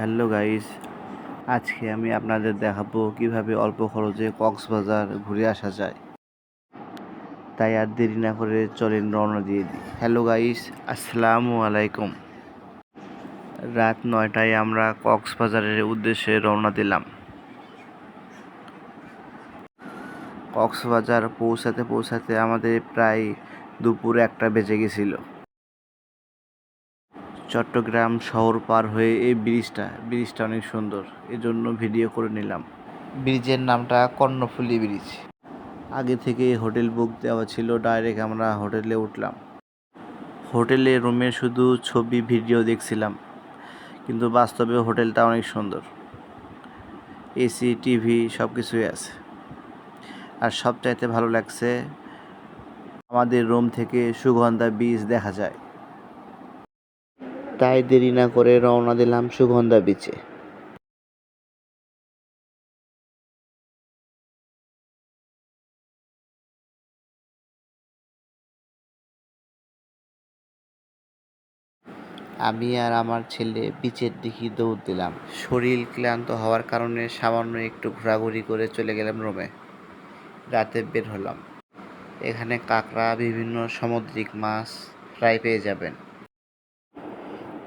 Hello guys, আজকে আমি আপনাদের দেখাবো কীভাবে অল্প খরচে কক্সবাজার ঘুরে আসা যায়। তাই আর দেরি না করে চলেন রওনা দিয়ে দিই। হ্যালো গাইস, আসসালামু আলাইকুম। রাত নয়টায় আমরা কক্সবাজারের উদ্দেশ্যে রওনা দিলাম। কক্সবাজার পৌঁছাতে পৌঁছাতে আমাদের প্রায় দুপুর একটা বেজে গেছিল। চট্টগ্রাম শহর পার হয়ে এই ব্রিজটা ব্রিজটা অনেক সুন্দর এজন্য ভিডিও করে নিলাম। ব্রিজের নামটা কর্ণফুলী ব্রিজ। আগে থেকে হোটেল বুক দেওয়া ছিল ডাইরেক্ট আমরা হোটেলে উঠলাম। হোটেলে রুমে শুধু ছবি ভিডিও দেখছিলাম কিন্তু বাস্তবে হোটেলটা অনেক সুন্দর। এসি টিভি সব কিছুই আছে। আর সবচাইতে ভালো লাগছে আমাদের রুম থেকে সুগন্ধা বীজ দেখা যায়। তাই দেরি না করে রওনা দিলাম সুগন্ধা বিচে আমি আর আমার ছেলে বিচের দিকে দৌড় দিলাম। শরীর ক্লান্ত হওয়ার কারণে সামান্য একটু ঘোরাঘুরি করে চলে গেলাম রোমে রাতে বের হলাম। এখানে কাঁকড়া, বিভিন্ন সামুদ্রিক মাছ প্রায় পেয়ে যাবেন।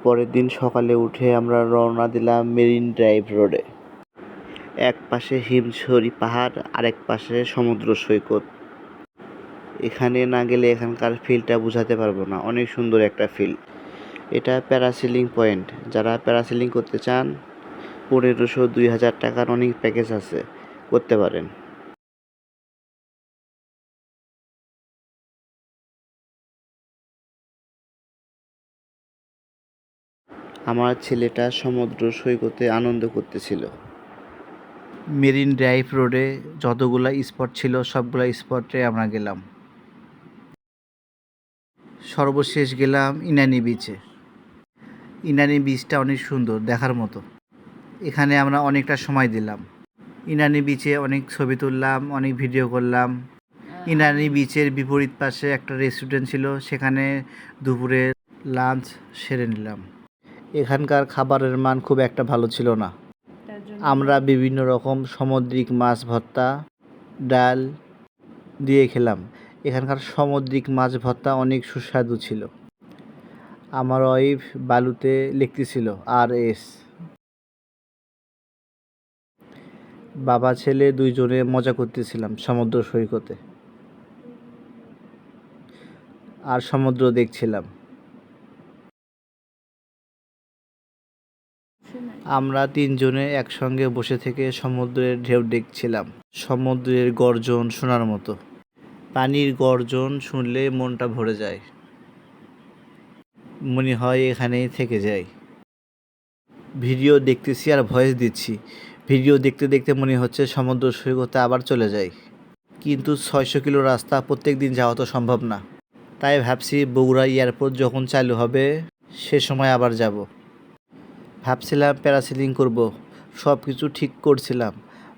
পরের দিন সকালে উঠে আমরা রওনা দিলাম মেরিন ড্রাইভ রোডে। এক পাশে হিমছড়ি পাহাড়, আরেক পাশে সমুদ্র সৈকত। এখানে না গেলে এখানকার ফিল্ডটা বোঝাতে পারব না। অনেক সুন্দর একটা ফিল্ড এটা প্যারাসিলিং পয়েন্ট যারা প্যারাসিলিং করতে চান, পনেরোশো দুই হাজার টাকার অনেক প্যাকেজ আছে, করতে পারেন। আমার ছেলেটা সমুদ্র সৈকতে আনন্দ করতেছিল। মেরিন ড্রাইভ রোডে যতগুলা স্পট ছিল, সবগুলো স্পটে আমরা গেলাম। সর্বশেষ গেলাম ইনানি বিচে ইনানি বিচটা অনেক সুন্দর, দেখার মতো। এখানে আমরা অনেকটা সময় দিলাম। ইনানি বিচে অনেক ছবি তুললাম, অনেক ভিডিও করলাম। ইনানি বিচের বিপরীত পাশে একটা রেস্টুরেন্ট ছিল, সেখানে দুপুরে লাঞ্চ সেরে নিলাম। এখানকার খাবারের মান খুব একটা ভালো ছিল না। আমরা বিভিন্ন রকম সামুদ্রিক মাছ ভর্তা, ডাল দিয়ে খেলাম। এখানকার সামুদ্রিক মাছ ভর্তা অনেক সুস্বাদু ছিল। আমার ওয়াইফ বালুতে লিখতেছিল আর এস। বাবা, ছেলে দুইজনে মজা করতেছিলাম সমুদ্র সৈকতে। আর সমুদ্র দেখছিলাম। আমরা তিনজনে একসঙ্গে বসে থেকে সমুদ্রের ঢেউ দেখছিলাম। সমুদ্রের গর্জন শোনার মতো। পানির গর্জন শুনলে মনটা ভরে যায়। মনে হয় এখানেই থেকে যাই ভিডিও দেখতেছি আর ভয়েস দিচ্ছি। ভিডিও দেখতে দেখতে মনে হচ্ছে সমুদ্র সৈকতে আবার চলে যাই। কিন্তু ছয়শো কিলো রাস্তা প্রত্যেক দিন যাওয়া তো সম্ভব না। তাই ভাবছি বগুড়া এয়ারপোর্ট যখন চালু হবে, সে সময় আবার যাব। ভাবছিলাম প্যারাসিলিং করব সব কিছু ঠিক করছিলাম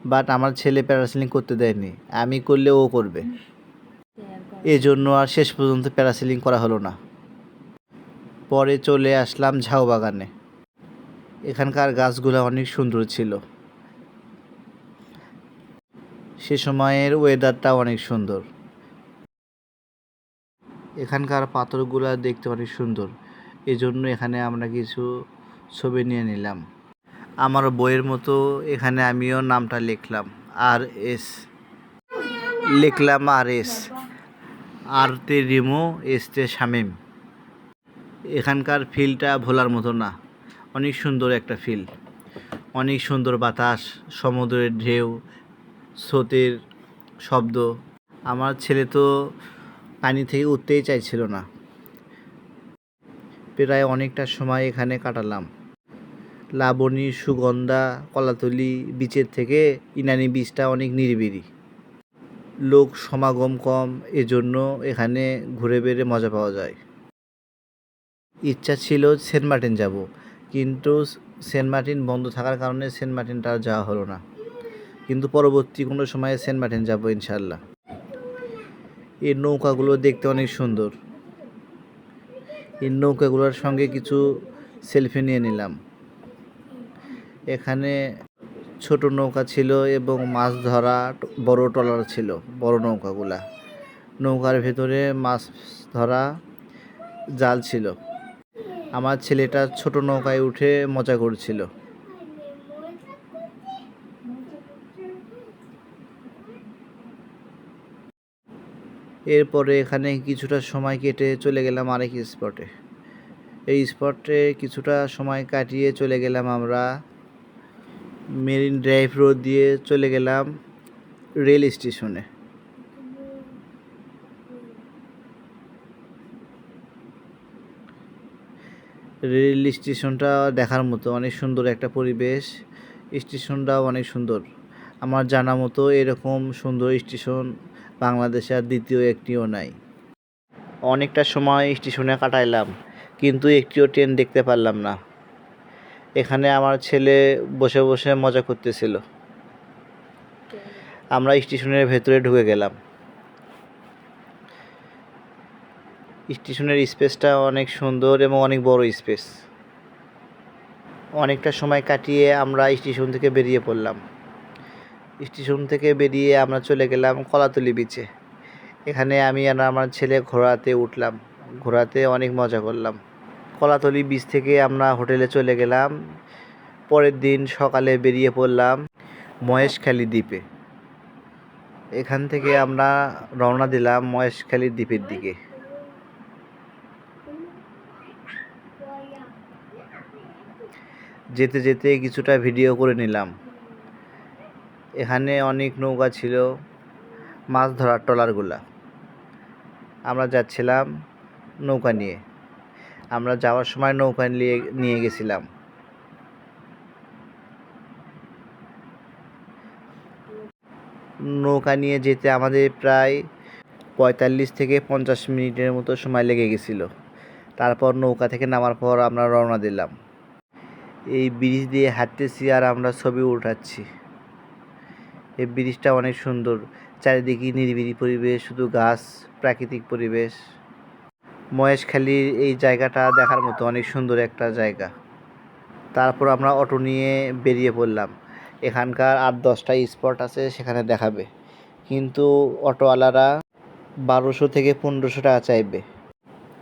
বাট আমার ছেলে প্যারাসিলিং করতে দেয়নি, আমি করলে ও করবে। এজন্য আর শেষ পর্যন্ত প্যারাসিলিং করা হলো না। পরে চলে আসলাম ঝাউ বাগানে। এখানকার গাছগুলো অনেক সুন্দর ছিল। সে সময়ের ওয়েদারটা অনেক সুন্দর। এখানকার পাথরগুলো দেখতে অনেক সুন্দর। এজন্য এখানে আমরা কিছু ছবি নিয়ে নিলাম। আমার বইয়ের মতো এখানে আমিও নামটা লিখলাম, আর এস। লিখলাম আর এস। আর তে রিমো, এস তে শামিম। এখানকার ফিলটা ভোলার মতো না, অনেক সুন্দর একটা ফিল। অনেক সুন্দর বাতাস, সমুদ্রের ঢেউ, স্রোতের শব্দ। আমার ছেলে তো পানি থেকে উঠতেই চাইছিল না। প্রায় অনেকটা সময় এখানে কাটালাম। লাবণী সুগন্ধা, কলাতলি বিচের থেকে ইনানি বীজটা অনেক নিরিবিলি। লোক সমাগম কম, এজন্য এখানে ঘুরে বেড়ে মজা পাওয়া যায়। ইচ্ছা ছিল সেন্ট মার্টিন যাব, কিন্তু সেন্ট মার্টিন বন্ধ থাকার কারণে সেন্ট মার্টিনটা আর যাওয়া হলো না। কিন্তু পরবর্তী কোনো সময়ে সেন্ট মার্টিন যাব ইনশাল্লাহ এই নৌকাগুলো দেখতে অনেক সুন্দর। এই নৌকাগুলোর সঙ্গে কিছু সেলফি নিয়ে নিলাম। এখানে ছোট নৌকা ছিল এবং মাছ ধরা বড় ট্রলার ছিল, বড় নৌকাগুলা। নৌকার ভেতরে মাছ ধরা জাল ছিল। আমার ছেলেটা ছোট নৌকায় উঠে মজা করছিল। এরপরে এখানে কিছুটা সময় কেটে চলে গেলাম আরেক স্পটে এই স্পটে কিছুটা সময় কাটিয়ে চলে গেলাম আমরা মেরিন ড্রাইভ রোড দিয়ে চলে গেলাম রেল স্টেশনে। রেল স্টেশনটা দেখার মতো অনেক সুন্দর একটা পরিবেশ। স্টেশনটাও অনেক সুন্দর। আমার জানা মতো এরকম সুন্দর স্টেশন বাংলাদেশে আর দ্বিতীয় একটিও নাই। অনেকটা সময় স্টেশনে কাটাইলাম, কিন্তু একটিও ট্রেন দেখতে পারলাম না। এখানে আমার ছেলে বসে বসে মজা করতেছিল। আমরা স্টেশনের ভেতরে ঢুকে গেলাম। স্টেশনের স্পেসটা অনেক সুন্দর এবং অনেক বড় স্পেস। অনেকটা সময় কাটিয়ে আমরা স্টেশন থেকে বেরিয়ে পড়লাম। স্টেশন থেকে বেরিয়ে আমরা চলে গেলাম কলাতলি বিচে এখানে আমি আর আমার ছেলে ঘোড়াতে উঠলাম। ঘোড়াতে অনেক মজা করলাম। কলাতলি বিচ থেকে আমরা হোটেলে চলে গেলাম। পরের দিন সকালে বেরিয়ে পড়লাম মহেশখালী দ্বীপে। এখান থেকে আমরা রওনা দিলাম মহেশখালী দ্বীপের দিকে। যেতে যেতে কিছুটা ভিডিও করে নিলাম। এখানে অনেক নৌকা ছিল, মাছ ধরার ট্রলারগুলা। আমরা যাচ্ছিলাম নৌকা নিয়ে। আমরা যাওয়ার সময় নৌকা নিয়ে নিয়ে গেছিলাম। নৌকা নিয়ে যেতে আমাদের প্রায় পঁয়তাল্লিশ থেকে পঞ্চাশ মিনিটের মতো সময় লেগে গেছিল। তারপর নৌকা থেকে নামার পর আমরা রওনা দিলাম। এই ব্রিজ দিয়ে হাঁটতেছি আর আমরা ছবি উঠাচ্ছি। এই ব্রিজটা অনেক সুন্দর। চারিদিকে নিরিবিলি পরিবেশ, শুধু গাছ, প্রাকৃতিক পরিবেশ। মহেশখালীর এই জায়গাটা দেখার মতো অনেক সুন্দর একটা জায়গা। তারপর আমরা অটো নিয়ে বেরিয়ে পড়লাম। এখানকার আট দশটা স্পট আছে, সেখানে দেখাবে। কিন্তু অটোওয়ালারা বারোশো থেকে পনেরোশো টাকা চাইবে।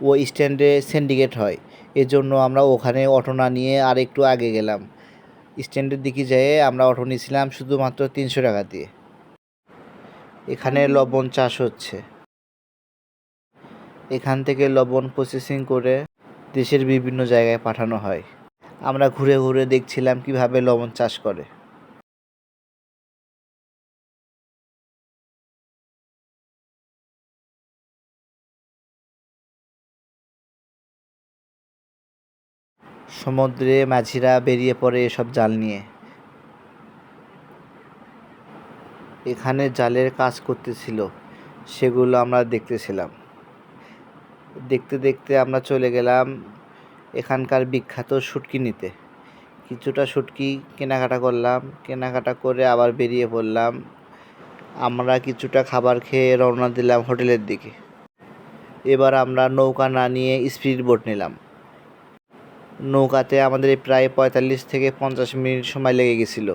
ও স্ট্যান্ডে সিন্ডিকেট হয়। এজন্য আমরা ওখানে অটো না নিয়ে আর একটু আগে গেলাম। স্ট্যান্ডের দিকে যেয়ে আমরা অটো নিয়েছিলাম শুধুমাত্র তিনশো টাকা দিয়ে। এখানে লবণ চাষ হচ্ছে। এখান থেকে লবণ প্রসেসিং করে দেশের বিভিন্ন জায়গায় পাঠানো হয়। আমরা ঘুরে ঘুরে দেখছিলাম কীভাবে লবণ চাষ করে। সমুদ্রে মাঝিরা বেরিয়ে পড়ে এসব জাল নিয়ে। এখানে জালের কাজ করতেছিল, সেগুলো আমরা দেখতেছিলাম। দেখতে দেখতে আমরা চলে গেলাম এখানকার বিখ্যাত শুটকি নিতে। কিছুটা শুটকি কেনাকাটা করলাম, কেনাকাটা করে আবার বেরিয়ে পড়লাম। আমরা কিছুটা খাবার খেয়ে রওনা দিলাম হোটেলের দিকে। এবার আমরা নৌকা না নিয়ে স্পিড বোট নিলাম। নৌকাতে আমাদের প্রায় পঁয়তাল্লিশ থেকে পঞ্চাশ মিনিট সময় লেগে গেছিল।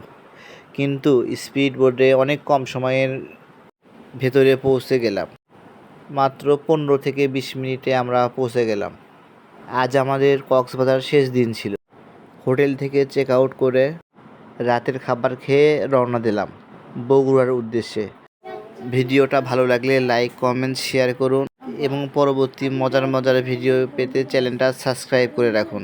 কিন্তু স্পিড বোর্ডে অনেক কম সময়ের ভেতরে পৌঁছে গেলাম। মাত্র পনেরো থেকে বিশ মিনিটে আমরা পৌঁছে গেলাম। আজ আমাদের কক্সবাজার শেষ দিন ছিল। হোটেল থেকে চেক আউট করে রাতের খাবার খেয়ে রওনা দিলাম বগুড়ার উদ্দেশ্যে। ভিডিওটা ভালো লাগলে লাইক কমেন্ট শেয়ার করুন এবং পরবর্তী মজার মজার ভিডিও পেতে চ্যানেলটা সাবস্ক্রাইব করে রাখুন।